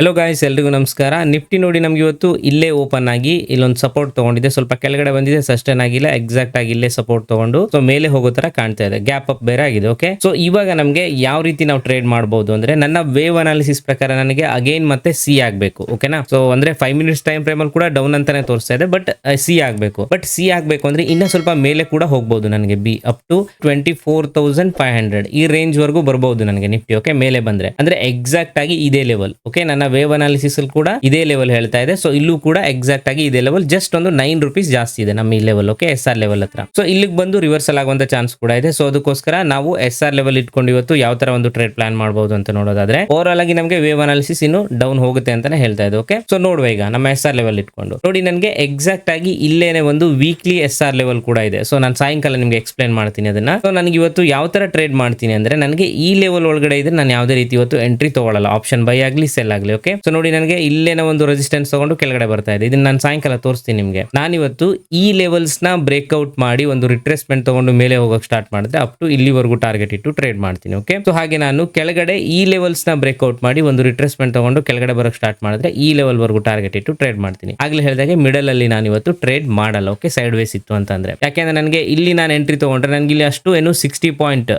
Hello guys ಎಲ್ರಿಗೂ ನಮಸ್ಕಾರ. Nifty ನೋಡಿ ನಮ್ಗೆ ಇವತ್ತು ಇಲ್ಲೇ ಓಪನ್ ಆಗಿ ಇಲ್ಲೊಂದು ಸಪೋರ್ಟ್ ತಗೊಂಡಿದೆ ಸ್ವಲ್ಪ ಕೆಳಗಡೆ ಬಂದಿದೆ ಸಸ್ಟೈನ್ ಆಗಿಲ್ಲ ಎಕ್ಸಾಕ್ಟ್ ಆಗಿ ಇಲ್ಲೇ ಸಪೋರ್ಟ್ ತಗೊಂಡು. ಸೊ ಮೇಲೆ ಹೋಗೋ ತರ ಕಾಣ್ತಾ ಇದೆ. ಗ್ಯಾಪ್ ಅಪ್ ಬೇರೆ ಆಗಿದೆ ಓಕೆ ಸೊ ಇವಾಗ ನಮಗೆ ಯಾವ ರೀತಿ ನಾವು ಟ್ರೇಡ್ ಮಾಡಬಹುದು ಅಂದ್ರೆ ನನ್ನ ವೇವ್ ಅನಾಲಿಸಿಸ್ ಪ್ರಕಾರ ನನಗೆ ಅಗೈನ್ ಮತ್ತೆ ಸಿ ಆಗ್ಬೇಕು ಓಕೆನಾ ಸೊ ಅಂದ್ರೆ ಫೈವ್ ಮಿನಿಟ್ಸ್ ಟೈಮ್ ಫ್ರೇಮ್ ಅಲ್ಲಿ ಕೂಡ ಡೌನ್ ಅಂತಾನೆ ತೋರಿಸ್ತಾ ಇದೆ ಬಟ್ ಸಿ ಆಗ್ಬೇಕು. ಬಟ್ ಸಿ ಆಗ್ಬೇಕು ಅಂದ್ರೆ ಇನ್ನೂ ಸ್ವಲ್ಪ ಮೇಲೆ ಕೂಡ ಹೋಗ್ಬೋದು ನನಗೆ B up to twenty four thousand five hundred ಈ ರೇಂಜ್ ವರ್ಗೂ ಬರಬಹುದು ನನಗೆ ನಿಫ್ಟಿ ಓಕೆ ಮೇಲೆ ಬಂದ್ರೆ. ಅಂದ್ರೆ ಎಕ್ಸಾಕ್ಟ್ ಆಗಿ ಇದೇ ಲೆವೆಲ್ ಓಕೆ ನನ್ನ ವೇವ್ ಅನಾಲಿಸಿಸ್ ಕೂಡ ಇದೇ ಲೆವೆಲ್ ಹೇಳ್ತಾ ಇದೆ. ಸೊ ಇಲ್ಲೂ ಕೂಡ ಎಕ್ಸಾಕ್ಟ್ ಆಗಿ ಇದೇ ಲೆವೆಲ್ ಜಸ್ಟ್ ಒಂದು ನೈನ್ ರುಪೀಸ್ ಜಾಸ್ತಿ ಇದೆ ನಮ್ಮ ಈ level okay S R level ಹತ್ರ. ಸೊ ಇಲ್ಲಿಗೆ ಬಂದು ರಿವರ್ಸಲ್ ಆಗುವಂತ ಚಾನ್ಸ್ ಕೂಡ ಇದೆ. ಸೊ ಅದಕ್ಕೋಸ್ಕರ ನಾವು ಎಸ್ ಆರ್ ಲೆವೆಲ್ ಇಟ್ಕೊಂಡು ಇವತ್ತು ಯಾವ ತರ ಒಂದು ಟ್ರೇಡ್ ಪ್ಲಾನ್ ಮಾಡಬಹುದು ಅಂತ ನೋಡೋದಾದ್ರೆ ಓವರ್ ಆಲ್ ಆಗಿ ನಮಗೆ ವೇವ್ ಅನಾಲಿಸಿಸ್ ಇನ್ನು ಡೌನ್ ಹೋಗುತ್ತೆ ಅಂತಾನೆ ಹೇಳ್ತಾ ಇದೆ ಓಕೆ ಸೊ ನೋಡುವ ಈಗ ನಮ್ಮ ಎಸ್ ಆರ್ ಲೆವೆಲ್ ಇಟ್ಕೊಂಡು. ನೋಡಿ, ನನಗೆ ಎಕ್ಸಾಕ್ಟ್ ಆಗಿ ಇಲ್ಲೇನೆ ಒಂದು ವೀಕ್ಲಿ ಎಸ್ ಆರ್ ಲೆವೆಲ್ ಕೂಡ ಇದೆ. ಸೊ ನಾನು ಸಾಯಂಕಾಲ ನಿಮ್ಗೆ ಎಕ್ಸ್ಪ್ಲೈನ್ ಮಾಡ್ತೀನಿ ಅದನ್ನ. ಸೊ ನನಗೆ ಇವತ್ತು ಯಾವ ತರ ಟ್ರೇಡ್ ಮಾಡ್ತೀನಿ ಅಂದ್ರೆ, ನನಗೆ ಈ ಲೆವೆಲ್ ಒಳಗಡೆ ಇದ್ರೆ ನಾನು ಯಾವುದೇ ರೀತಿ ಇವತ್ತು ಎಂಟ್ರಿ ತಗೊಳ್ಳಲ್ಲ ಆಪ್ಷನ್ ಬೈ ಆಗಲಿ ಸೆಲ್ ಆಗಲಿ ಓಕೆ ಸೊ ನೋಡಿ, ನನಗೆ ಇಲ್ಲೇನ ಒಂದು ರೆಸಿಸ್ಟೆನ್ಸ್ ತಗೊಂಡು ಕೆಳಗಡೆ ಬರ್ತಾ ಇದೆ. ಇದನ್ನ ನಾನು ಸಾಯಂಕಾಲ ತೋರಿಸ್ತೀನಿ ನಿಮಗೆ. ನಾನಿವತ್ತು ಈ ಲೆವೆಲ್ಸ್ನ ಬ್ರೇಕ್ಔಟ್ ಮಾಡಿ ಒಂದು ರಿಟ್ರೆಸ್ಮೆಂಟ್ ತಗೊಂಡು ಮೇಲೆ ಹೋಗೋಕೆ ಸ್ಟಾರ್ಟ್ ಮಾಡಿದ್ರೆ ಅಪ್ ಟು ಇಲ್ಲಿವರೆಗೂ ಟಾರ್ಗೆಟ್ ಇಟ್ಟು ಟ್ರೇಡ್ ಮಾಡ್ತೀನಿ ಓಕೆ ಸೊ ಹಾಗೆ ನಾನು ಕೆಳಗಡೆ ಈ ಲೆವೆಲ್ಸ್ನ ಬ್ರೇಕ್ಔಟ್ ಮಾಡಿ ಒಂದು ರಿಟ್ರೆಸ್ಮೆಂಟ್ ತಗೊಂಡು ಕೆಳಗಡೆ ಬರೋಕೆ ಸ್ಟಾರ್ಟ್ ಮಾಡಿದ್ರೆ ಈ ಲೆವೆಲ್ ವರೆಗೂ ಟಾರ್ಗೆಟ್ ಇಟ್ಟು ಟ್ರೇಡ್ ಮಾಡ್ತೀನಿ. ಆಗ್ಲೇ ಹೇಳಿದಾಗೆ ಮಿಡಲ್ ಅಲ್ಲಿ ನಾನು ಇವತ್ತು ಟ್ರೇಡ್ ಮಾಡಲ್ಲ ಓಕೆ ಸೈಡ್ ವೇಸ್ ಇತ್ತು ಅಂತಂದ್ರೆ. ಯಾಕೆಂದ್ರೆ ನನಗೆ ಇಲ್ಲಿ ನಾನು ಎಂಟ್ರಿ ತಗೊಂಡ್ರೆ ನನಗೆ ಇಲ್ಲಿ ಅಷ್ಟು ಏನು ಸಿಕ್ಸ್ಟಿ ಪಾಯಿಂಟ್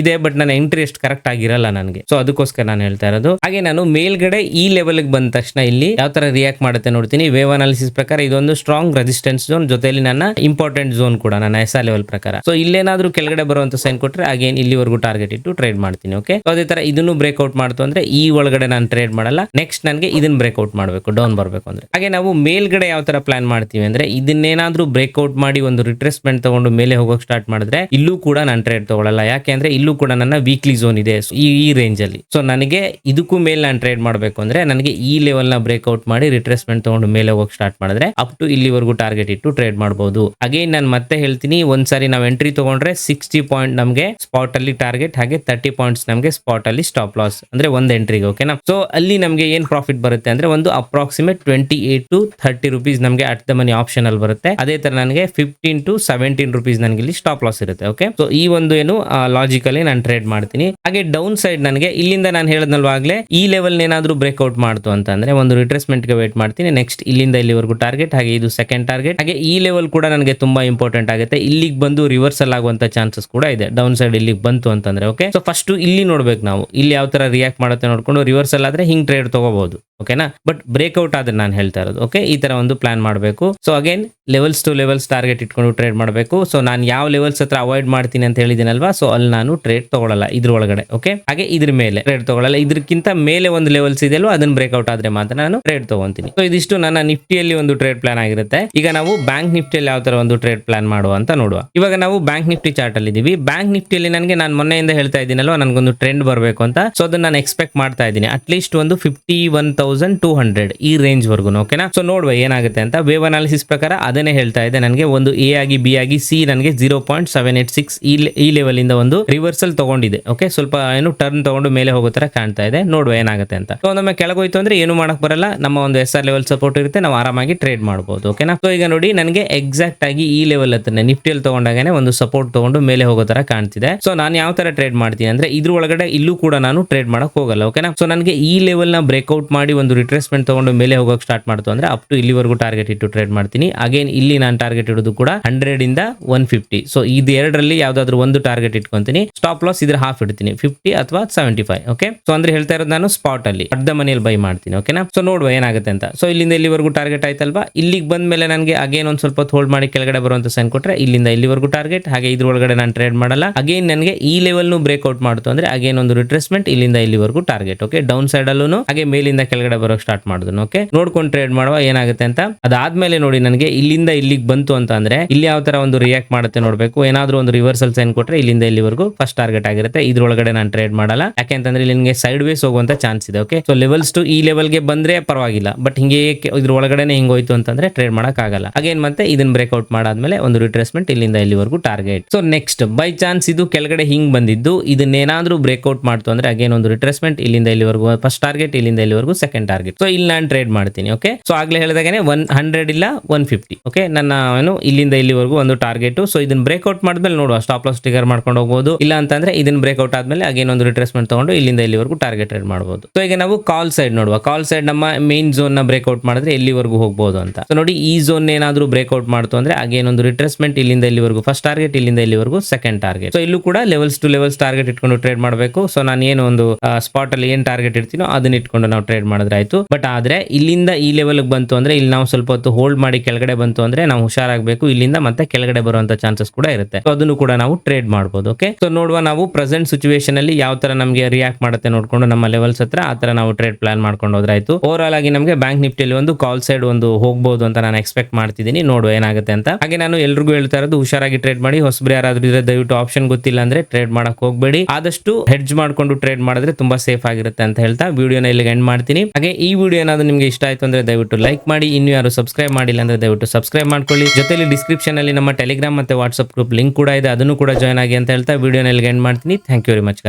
ಇದೆ ಬಟ್ ನನ್ನ ಎಂಟ್ರಿ ಎಷ್ಟು ಕರೆಕ್ಟ್ ಆಗಿರಲ್ಲ ನನಗೆ. ಸೊ ಅದಕ್ಕೋಸ್ಕರ ನಾನು ಹೇಳ್ತಾ ಇರೋದು. ಹಾಗೆ ನಾನು ಮೇಲ್ಗಡೆ ಲೆವೆಲ್ ಬಂದ ತಕ್ಷಣ ಇಲ್ಲಿ ಯಾವ ತರ ರಿಯಾಕ್ಟ್ ಮಾಡುತ್ತೆ ನೋಡ್ತೀನಿ. ವೇವ್ ಅನಾಲಿಸಿಸ್ ಪ್ರಕಾರ ಇದೊಂದು ಸ್ಟ್ರಾಂಗ್ ರೆಸಿಸ್ಟೆನ್ಸ್ ಝೋನ್ ಜೊತೆಯಲ್ಲಿ ನನ್ನ ಇಂಪಾರ್ಟೆಂಟ್ ಝೋನ್ ಕೂಡ, ನನ್ನ ಎಸ್ ಲೆವೆಲ್ ಪ್ರಕಾರ. ಸೊ ಇಲ್ಲೇನಾದ್ರೂ ಕೆಳಗಡೆ ಬರುವಂತ ಸೈನ್ ಕೊಟ್ಟರೆ ಅಗೇನ್ ಇಲ್ಲಿವರೆಗೂ ಟಾರ್ಗೆಟ್ ಇಟ್ಟು ಟ್ರೇಡ್ ಮಾಡ್ತೀನಿ ಓಕೆ ಅದೇ ತರ ಇದನ್ನು ಬ್ರೇಕ್ಔಟ್ ಮಾಡ್ತು ಅಂದ್ರೆ ಈ ಒಳಗಡೆ ನಾನು ಟ್ರೇಡ್ ಮಾಡಲ್ಲ. ನೆಕ್ಸ್ಟ್ ನನಗೆ ಇದನ್ನ ಬ್ರೇಕ್ಔಟ್ ಮಾಡಬೇಕು ಡೌನ್ ಬರಬೇಕು ಅಂದ್ರೆ. ಹಾಗೆ ನಾವು ಮೇಲ್ಗಡೆ ಯಾವ ತರ ಪ್ಲಾನ್ ಮಾಡ್ತೀವಿ ಅಂದ್ರೆ ಇದನ್ನೇನಾದ್ರೂ ಬ್ರೇಕ್ಔಟ್ ಮಾಡಿ ಒಂದು ರಿಟ್ರೆಸ್ಮೆಂಟ್ ತಗೊಂಡು ಮೇಲೆ ಹೋಗೋಕೆ ಸ್ಟಾರ್ಟ್ ಮಾಡಿದ್ರೆ ಇಲ್ಲೂ ಕೂಡ ನಾನು ಟ್ರೇಡ್ ತಗೊಳ್ಳಲ್ಲ ಯಾಕೆ ಅಂದ್ರೆ ಇಲ್ಲೂ ಕೂಡ ನನ್ನ ವೀಕ್ಲಿ ಝೋನ್ ಇದೆ ಈ ಈ ರೇಂಜ್ ಅಲ್ಲಿ. ಸೊ ನನಗೆ ಇದಕ್ಕೂ ಮೇಲೆ ನಾನು ಟ್ರೇಡ್ ಮಾಡಬೇಕು ಅಂದ್ರೆ ನನಗೆ ಈ ಲೆವೆಲ್ನ ಬ್ರೇಕ್ಔಟ್ ಮಾಡಿ ರಿಟ್ರೆಸ್ಮೆಂಟ್ ತಗೊಂಡು ಮೇಲೆ ಹೋಗಕ್ಕೆ ಸ್ಟಾರ್ಟ್ ಮಾಡಿದ್ರೆ ಅಪ್ ಟು ಇಲ್ಲಿವರೆಗೂ ಟಾರ್ಗೆಟ್ ಇಟ್ಟು ಟ್ರೇಡ್ ಮಾಡಬಹುದು ಅಗೇನ್ ನಾನು ಮತ್ತೆ ಹೇಳ್ತೀನಿ, ಒಂದ್ಸಾರಿ ನಾವು ಎಂಟ್ರಿ ತಗೊಂಡ್ರೆ ಸಿಕ್ಸ್ಟಿ ಪಾಯಿಂಟ್ ನಮಗೆ ಸ್ಪಾಟ್ ಅಲ್ಲಿ ಟಾರ್ಗೆಟ್ ಹಾಗೆ ತರ್ಟಿ ಪಾಯಿಂಟ್ಸ್ ನಮಗೆ ಸ್ಪಾಟ್ ಅಲ್ಲಿ ಸ್ಟಾಪ್ ಲಾಸ್ ಅಂದ್ರೆ ಒಂದ್ ಎಂಟ್ರಿಗೆ ಓಕೆನಾ ಸೊ ಅಲ್ಲಿ ನಮಗೆ ಏನ್ ಪ್ರಾಫಿಟ್ ಬರುತ್ತೆ ಅಂದ್ರೆ ಒಂದು approximate twenty eight to thirty rupees ನಮಗೆ ಅಟ್ ದ ಮನಿ ಆಪ್ಷನ್ ಅಲ್ಲಿ ಬರುತ್ತೆ. ಅದೇ ತರ ನನಗೆ ಫಿಫ್ಟೀನ್ ಟು ಸೆವೆಂಟೀನ್ ರುಪೀಸ್ ನನಗೆ ಇಲ್ಲಿ ಸ್ಟಾಪ್ ಲಾಸ್ ಇರುತ್ತೆ ಓಕೆ ಸೊ ಈ ಒಂದು ಏನು ಲಾಜಿಕಲಿ ನಾನು ಟ್ರೇಡ್ ಮಾಡ್ತೀನಿ. ಹಾಗೆ ಡೌನ್ ಸೈಡ್ ನನಗೆ ಇಲ್ಲಿಂದ ನಾನು ಹೇಳದ್ನಲ್ವಾಗ್ಲೇ ಈ ಲೆವೆಲ್ ಏನಾದ್ರೂ ಬ್ರೇಕ್ಔಟ್ ಮಾಡ್ತು ಅಂತಂದ್ರೆ ಒಂದು ರಿಟ್ರೆಸ್ಮೆಂಟ್ಗೆ ವೇಟ್ ಮಾಡ್ತೀನಿ. ನೆಕ್ಸ್ಟ್ ಇಲ್ಲಿಂದ ಇಲ್ಲಿವರೆಗೂ ಟಾರ್ಗೆಟ್ ಹಾಗೆ ಇದು ಸೆಕೆಂಡ್ ಟಾರ್ಗೆಟ್ ಹಾಗೆ ಈ ಲೆವೆಲ್ ಕೂಡ ನನಗೆ ತುಂಬಾ ಇಂಪಾರ್ಟೆಂಟ್ ಆಗುತ್ತೆ. ಇಲ್ಲಿಗೆ ಬಂದು ರಿವರ್ಸಲ್ ಆಗುವಂತ ಚಾನ್ಸಸ್ ಕೂಡ ಇದೆ. ಡೌನ್ ಸೈಡ್ ಇಲ್ಲಿಗೆ ಬಂತು ಅಂತಂದ್ರೆ ಓಕೆ ಸೊ ಫಸ್ಟ್ ಇಲ್ಲಿ ನೋಡ್ಬೇಕು ನಾವು. ಇಲ್ಲಿ ಯಾವ ತರ ರಿಯಾಕ್ಟ್ ಮಾಡುತ್ತೆ ನೋಡ್ಕೊಂಡು ರಿವರ್ಸಲ್ ಆದ್ರೆ ಹಿಂಗ್ ಟ್ರೇಡ್ ತಗೋಬಹುದು ಓಕೆನಾ ಬಟ್ ಬ್ರೇಕ್ಔಟ್ ಆದ್ರೆ ನಾನು ಹೇಳ್ತಾ ಇರೋದು ಓಕೆ ಈ ತರ ಒಂದು ಪ್ಲಾನ್ ಮಾಡಬೇಕು. So again levels to levels target ಇಟ್ಕೊಂಡು ಟ್ರೇಡ್ ಮಾಡಬೇಕು. ಸೊ ನಾನು ಯಾವ ಲೆವೆಲ್ಸ್ ಹತ್ರ ಅವಾಯ್ಡ್ ಮಾಡ್ತೀನಿ ಅಂತ ಹೇಳಿದಿನಲ್ವಾ? ಸೊ ಅಲ್ಲಿ ನಾನು ಟ್ರೇಡ್ ತಗೊಳ್ಳಲ್ಲ ಇದ್ರ ಒಳಗಡೆ ಓಕೆ ಹಾಗೆ ಇದ್ರ ಮೇಲೆ ಟ್ರೇಡ್ ತಗೊಳ್ಳಲ್ಲ ಇದಕ್ಕಿಂತ ಮೇಲೆ ಒಂದು ಲೆವೆಲ್ಸ್ ಇದೆಯಲ್ಲೋ ಅದನ್ನ ಬ್ರೇಕ್ಔಟ್ ಆದ್ರೆ ಮಾತ್ರ ನಾನು ಟ್ರೇಡ್ ತಗೊಂತೀನಿ. ಸೊ ಇದಿಷ್ಟು ನನ್ನ ನಿಫ್ಟಿಯಲ್ಲಿ ಒಂದು ಟ್ರೇಡ್ ಪ್ಲಾನ್ ಆಗಿರುತ್ತೆ. ಈಗ ನಾವು ಬ್ಯಾಂಕ್ ನಿಫ್ಟಿಯಲ್ಲಿ ಯಾವ ತರ ಒಂದು ಟ್ರೇಡ್ ಪ್ಲಾನ್ ಮಾಡುವ ಅಂತ ನೋಡುವ. ಇವಾಗ ನಾವು ಬ್ಯಾಂಕ್ ನಿಫ್ಟಿ ಚಾರ್ಟ್ ಅಲ್ಲಿ ಇದೀವಿ. ಬ್ಯಾಂಕ್ ನಿಫ್ಟಿಯಲ್ಲಿ ನನಗೆ ನಾನು ಮೊನ್ನೆಯಿಂದ ಹೇಳ್ತಾ ಇದ್ದೀನಲ್ವಾ, ನನಗೊಂದು ಟ್ರೆಂಡ್ ಬರಬೇಕು ಅಂತ. ಸೊ ಅದನ್ನ ನಾನು ಎಕ್ಸ್ಪೆಕ್ಟ್ ಮಾಡ್ತಾ ಇದ್ದೀನಿ. ಅಟ್ಲೀಸ್ಟ್ ಒಂದು fifty one thousand two hundred ಈ ರೇಂಜ್ ವರ್ಗು ಓಕೆನಾ ಸೊ ನೋಡುವ ಏನಾಗುತ್ತೆ ಅಂತ. ವೇವ್ ಅನಾಲಿಸಿಸ್ ಪ್ರಕಾರ ಅದನ್ನೇ ಹೇಳ್ತಾ ಇದೆ. ನನಗೆ ಒಂದು ಎ ಆಗಿ ಬಿ ಆಗಿ ಸಿ ನನಗೆ zero point seven eight six ಈ ಲೆವೆಲ್ ಇಂದ ಒಂದು ರಿವರ್ಸಲ್ ತಗೊಂಡಿದೆ ಓಕೆ ಸ್ವಲ್ಪ ಏನು ಟರ್ನ್ ತಗೊಂಡು ಮೇಲೆ ಹೋಗೋ ತರ ಕಾಣ್ತಾ ಇದೆ. ನೋಡುವ ಏನಾಗುತ್ತೆ ಅಂತ. ಸೊ ಒಮ್ಮೆ ಕೆಳಗೋಯ್ತು ಅಂದ್ರೆ ಏನು ಮಾಡಕ್ ಬರಲ್ಲ. ನಮ್ಮ ಒಂದು ಎಸ್ ಆರ್ ಲೆವೆಲ್ ಸಪೋರ್ಟ್ ಇರುತ್ತೆ, ನಾವು ಆರಾಮಾಗಿ ಟ್ರೇಡ್ ಮಾಡಬಹುದು ಓಕೆನಾ ಸೊ ಈಗ ನೋಡಿ, ನನಗೆ ಎಕ್ಸಾಕ್ಟ್ ಆಗಿ ಈ ಲೆವೆಲ್ ಹತ್ರ ನಿಫ್ಟಿಯಲ್ಲಿ ತಗೊಂಡಾಗನೆ ಒಂದು ಸಪೋರ್ಟ್ ತಗೊಂಡು ಮೇಲೆ ಹೋಗೋ ತರ ಕಾಣ್ತಿದೆ. ಸೊ ನಾನು ಯಾವ ತರ ಟ್ರೇಡ್ ಮಾಡ್ತೀನಿ ಅಂದ್ರೆ, ಇದ್ರ ಒಳಗಡೆ ಇಲ್ಲೂ ಕೂಡ ನಾನು ಟ್ರೇಡ್ ಮಾಡಕ್ ಹೋಗಲ್ಲ ಓಕೆನಾ ಸೊ ನನಗೆ ಈ ಲೆವೆಲ್ನ ಬ್ರೇಕ್ಔಟ್ ಮಾಡಿ ಒಂದು ರಿಟ್ರೆಸ್ಮೆಂಟ್ ತಗೊಂಡು ಮೇಲೆ ಹೋಗೋಕೆ ಸ್ಟಾರ್ಟ್ ಮಾಡ್ತು ಅಂದ್ರೆ ಅಪ್ ಟು ಇಲ್ಲಿವರೆಗೂ ಟಾರ್ಗೆಟ್ ಇಟ್ಟು ಟ್ರೇಡ್ ಮಾಡ್ತೀನಿ. ಅಗೇನ್ ಇಲ್ಲಿ ನಾನು ಟಾರ್ಗೆಟ್ ಇಡೋದು ಕೂಡ ಹಂಡ್ರೆಡ್ ಇಂದ ಒನ್ ಫಿಫ್ಟಿ ಸೊ ಇದು ಎರಡರಲ್ಲಿ ಯಾವ್ದಾದ್ರು ಒಂದು ಟಾರ್ಗೆಟ್ ಇಟ್ಕೊಂತೀನಿ. ಸ್ಟಾಪ್ ಲಾಸ್ ಇದ್ರ ಹಾಫ್ ಇಡ್ತೀನಿ ಫಿಫ್ಟಿ ಅಥವಾ ಸೆವೆಂಟಿ ಫೈವ್ ಓಕೆ ಸೊ ಅಂದ್ರೆ ಹೇಳ್ತಾ ಇರೋದು ನಾನು ಸ್ಪಾಟ್ ಅಲ್ಲಿ. ಅರ್ಧ ಮನೆಯಲ್ಲಿ ಬೈ ಮಾಡ್ತೀನಿ ಓಕೆನಾ ಸೊ ನೋಡುವ ಏನಾಗುತ್ತೆ ಅಂತ. ಸೊ ಇಲ್ಲಿಂದ ಇಲ್ಲಿವರೆಗೂ ಟಾರ್ಗೆಟ್ ಆಯ್ತಲ್ವಾ? ಇಲ್ಲಿಗೆ ಬಂದ ಮೇಲೆ ನನಗೆ ಅಗೇನ್ ಒಂದು ಸ್ವಲ್ಪ ಹೋಲ್ಡ್ ಮಾಡಿ ಕೆಳಗಡೆ ಬರುವಂತ ಸೈನ್ ಕೊಟ್ರೆ ಇಲ್ಲಿಂದ ಇಲ್ಲಿವರೆಗೂ ಟಾರ್ಗೆಟ್ ಹಾಗೆ ಇದ್ರೊಳಗಡೆ ನಾನು ಟ್ರೇಡ್ ಮಾಡಲ್ಲ. ಅಗೇನ್ ನನಗೆ ಈ ಲೆವೆಲ್ ಬ್ರೇಕ್ಔಟ್ ಮಾಡ್ತು ಅಂದ್ರೆ ಅಗೇನ್ ಒಂದು ರಿಟ್ರೆಸ್ಮೆಂಟ್ ಇಲ್ಲಿಂದ ಇಲ್ಲಿವರೆಗೂ ಟಾರ್ಗೆಟ್ ಓಕೆ ಡೌನ್ ಸೈಡ್ ಅಲ್ಲೂ ಹಾಗೆ ಮೇಲಿಂದ ಕೆಳಗಡೆ ಬರೋಕ್ ಸ್ಟಾರ್ಟ್ ಮಾಡಿದ್ರು ಓಕೆ ನೋಡ್ಕೊಂಡು ಟ್ರೇಡ್ ಮಾಡುವ ಏನಾಗುತ್ತೆ ಅಂತ. ಅದಾದ್ಮೇಲೆ ನೋಡಿ ನನಗೆ ಇಲ್ಲಿಂದ ಇಲ್ಲಿಗೆ ಬಂತು ಅಂತ ಅಂದ್ರೆ ಇಲ್ಲಿ ಯಾವ ತರ ಒಂದು ರಿಯಾಕ್ಟ್ ಮಾಡುತ್ತೆ ನೋಡಬೇಕು. ಏನಾದ್ರೂ ಒಂದು ರಿವರ್ಸಲ್ ಸೈನ್ ಕೊಟ್ರೆ ಇಲ್ಲಿಂದ ಇಲ್ಲಿವರೆಗೂ ಫಸ್ಟ್ ಟಾರ್ಗೆಟ್ ಆಗಿರುತ್ತೆ. ಇದ್ರೊಳಗಡೆ ನಾನು ಟ್ರೇಡ್ ಮಾಡಲ್ಲ. ಯಾಕೆಂತಂದ್ರೆ ಇಲ್ಲಿ ನಿಮಗೆ ಸೈಡ್ ವೇಸ್ ಹೋಗುವಂತ ಚಾನ್ಸ್ ಇದೆ ಓಕೆ ಸೊ ಲೆವೆಲ್ಸ್ ಟು ಈ ಲೆವೆಲ್ಗೆ ಬಂದ್ರೆ ಪರವಾಗಿಲ್ಲ. ಬಟ್ ಹಿಂಗೆ ಇದ್ರ ಒಳಗಡೆ ಹಿಂಗ್ ಹೋಯ್ತು ಅಂತಂದ್ರೆ ಟ್ರೇಡ್ ಮಾಡಕ್ ಆಗಲ್ಲ. ಅಗೇನ್ ಮತ್ತೆ ಇದನ್ನ ಬ್ರೇಕ್ಔಟ್ ಮಾಡಾದ್ಮೇಲೆ ಒಂದು ರಿಟ್ರೆಸ್ಮೆಂಟ್ ಇಲ್ಲಿಂದ ಇಲ್ಲಿವರೆಗೂ target so next by chance ಇದು ಕೆಳಗಡೆ ಹಿಂಗ್ ಬಂದಿದ್ದು, ಇದನ್ನೇನಾದ್ರೂ ಬ್ರೇಕ್ಔಟ್ ಮಾಡ್ತು ಅಂದ್ರೆ ಅಗೇನ್ ಒಂದು ರಿಟ್ರೆಸ್ಮೆಂಟ್ ಇಲ್ಲಿಂದ ಇಲ್ಲಿವರೆಗೂ ಫಸ್ಟ್ ಟಾರ್ಗೆಟ್ ಇಲ್ಲಿಂದ ಇಲ್ಲಿವರೆಗೂ ಸೆಕೆಂಡ್ ಟಾರ್ಗೆಟ್ ಸೊ ಇಲ್ಲಿ ನಾನು ಟ್ರೇಡ್ ಮಾಡ್ತೀನಿ ಓಕೆ ಸೊ ಆಗ್ಲೇ ಹೇಳಿದಾಗನೆ ಒನ್ ಹಂಡ್ರೆಡ್ ಇಲ್ಲ ಒನ್ ಫಿಫ್ಟಿ ಓಕೆ ನನ್ನ ಏನು ಇಲ್ಲಿಂದ ಇಲ್ಲಿವರೆಗೂ ಒಂದು ಟಾರ್ಗೆಟ್ ಸೊ ಇದನ್ನ ಬ್ರೇಕ್ಔಟ್ ಮಾಡಿದ್ಮೇಲೆ ನೋಡುವ ಸ್ಟಾಪ್ ಲಾಸ್ ಟಿಗರ್ ಮಾಡ್ಕೊಂಡು ಹೋಗ್ಬೋದು. ಇಲ್ಲ ಅಂತಂದ್ರೆ ಇದನ್ನ ಬ್ರೇಕ್ಔಟ್ ಆದ್ಮೇಲೆ ಅಗೇನ್ ಒಂದು ರಿಟ್ರೇಸ್ಮೆಂಟ್ ತಗೊಂಡು ಇಲ್ಲಿಂದ ಇಲ್ಲಿವರೆಗೂ ಟಾರ್ಗೆಟ್ ಟ್ರೇಡ್ ಮಾಡಬಹುದು ಸೊ ಈಗ ನಾವು ಕಾಲ್ ಸೈಡ್ ನೋಡುವ. ಕಾಲ್ ಸೈಡ್ ನಮ್ಮ ಮೇನ್ ಝೋನ್ನ ಬ್ರೇಕ್ಔಟ್ ಮಾಡಿದ್ರೆ ಎಲ್ಲಿವರೆಗೂ ಹೋಗ್ಬೋದು ಅಂತ. ಸೊ ನೋಡಿ, ಈ ಝೋನ್ ಏನಾದ್ರೂ ಬ್ರೇಕ್ಔಟ್ ಮಾಡ್ತು ಅಂದ್ರೆ ಅಗೇನ್ ಒಂದು ರಿಟ್ರೆಸ್ಮೆಂಟ್ ಇಲ್ಲಿಂದ ಇಲ್ಲಿವರೆಗೂ ಫಸ್ಟ್ ಟಾರ್ಗೆಟ್ ಇಲ್ಲಿಂದ ಇಲ್ಲಿವರೆಗೂ ಸೆಕೆಂಡ್ ಟಾರ್ಗೆಟ್ ಸೊ ಇಲ್ಲೂ ಕೂಡ ಲೆವೆಲ್ಸ್ ಟು ಲೆವೆಲ್ಸ್ ಟಾರ್ಗೆಟ್ ಇಟ್ಕೊಂಡು ಟ್ರೇಡ್ ಮಾಡಬೇಕು. ಸೊ ನಾನು ಏನು ಒಂದು ಸ್ಪಾಟ್ ಅಲ್ಲಿ ಏನ್ ಟಾರ್ಗೆಟ್ ಇರ್ತೀನೋ ಅದನ್ನ ಇಟ್ಕೊಂಡು ನಾವು ಟ್ರೇಡ್ ಮಾಡಿದ್ರೆ ಆಯ್ತು. ಬಟ್ ಆದ್ರೆ ಇಲ್ಲಿಂದ ಈ ಲೆವೆಲ್ ಬಂತು ಅಂದ್ರೆ, ಇಲ್ಲಿ ನಾವು ಸ್ವಲ್ಪ ಹೊತ್ತು ಹೋಲ್ಡ್ ಮಾಡಿ ಕೆಳಗಡೆ ಬಂತು ಅಂದ್ರೆ ನಾವು ಹುಷಾರಾಗಬೇಕು. ಇಲ್ಲಿಂದ ಮತ್ತೆ ಕೆಳಗಡೆ ಬರುವಂತ ಚಾನ್ಸಸ್ ಕೂಡ ಇರುತ್ತೆ. ಸೊ ಅದನ್ನು ಕೂಡ ನಾವು ಟ್ರೇಡ್ ಮಾಡಬಹುದು ಓಕೆ ಸೊ ನೋಡುವ ನಾವು ಪ್ರೆಸೆಂಟ್ ಸಿಚುವೇಶನ್ ಅಲ್ಲಿ ಯಾವ ತರ ನಮಗೆ ರಿಯಾಕ್ಟ್ ಮಾಡುತ್ತೆ ನೋಡ್ಕೊಂಡು ನಮ್ಮ ಲೆವೆಲ್ಸ್ ಹತ್ರ ಆ ತರ ನಾವು ಟ್ರೇಡ್ ಪ್ಲಾನ್ ಮಾಡ್ಕೊಂಡು ಹೋದ್ರೆ ಆಯ್ತು ಓವರ್ ಆಲ್ ಆಗಿ ನಮಗೆ ಬ್ಯಾಂಕ್ ನಿಫ್ಟಿಯಲ್ಲಿ ಒಂದು ಕಾಲ್ ಸೈಡ್ ಒಂದು ಹೋಗಬಹುದು ಅಂತ ನಾನು ಎಕ್ಸ್ಪೆಕ್ಟ್ ಮಾಡ್ತಿದ್ದೀನಿ. ನೋಡುವ ಏನಾಗುತ್ತೆ ಅಂತ. ಹಾಗೆ ನಾನು ಎಲ್ರಿಗೂ ಹೇಳ್ತಾ ಇರೋದು ಹುಷಾರಾಗಿ ಟ್ರೇಡ್ ಮಾಡಿ, ಹೊಸಬ್ರು ಯಾರಾದ್ರೂ ಇದ್ರೆ ದಯವಿಟ್ಟು ಆಪ್ಷನ್ ಗೊತ್ತಿಲ್ಲ ಅಂದ್ರೆ ಟ್ರೇಡ್ ಮಾಡಕ್ ಹೋಗ್ಬೇಡಿ. ಆದಷ್ಟು ಹೆಡ್ಜ್ ಮಾಡ್ಕೊಂಡು ಟ್ರೇಡ್ ಮಾಡಿದ್ರೆ ತುಂಬಾ ಸೇಫ್ ಆಗಿರುತ್ತೆ ಅಂತ ಹೇಳ್ತಾ ವಿಡಿಯೋನ ಇಲ್ಲಿಗೆ ಎಂಡ್ ಮಾಡ್ತೀನಿ. ಹಾಗೆ ಈ ವಿಡಿಯೋ ಏನಾದ್ರೂ ನಿಮಗೆ ಇಷ್ಟ ಆಯ್ತು ಅಂದ್ರೆ ದಯವಿಟ್ಟು ಲೈಕ್ ಮಾಡಿ. ಇನ್ನು ಯಾರು ಸಬ್ಸ್ಕ್ರೈಬ್ ಮಾಡಿಲ್ಲ ಅಂದ್ರೆ ದಯವಿಟ್ಟು ಸಬ್ಸ್ಕ್ರೈಬ್ ಮಾಡ್ಕೊಳ್ಳಿ. ಜೊತೆಲಿ ಡಿಸ್ಕ್ರಿಪ್ಷನ್ ಅಲ್ಲಿ ನಮ್ಮ ಟೆಲಿಗ್ರಾಮ್ ಮತ್ತೆ ವಾಟ್ಸ್ಆಪ್ ಗ್ರೂಪ್ ಲಿಂಕ್ ಕೂಡ ಇದೆ. ಅದನ್ನು ಕೂಡ ಜಾಯ್ನ್ ಆಗಿ ಅಂತ ಹೇಳ್ತಾ ವಿಡಿಯೋನ ಇಲ್ಲಿಗೆ ಎಂಡ್ ಮಾಡ್ತೀನಿ. Thank you very much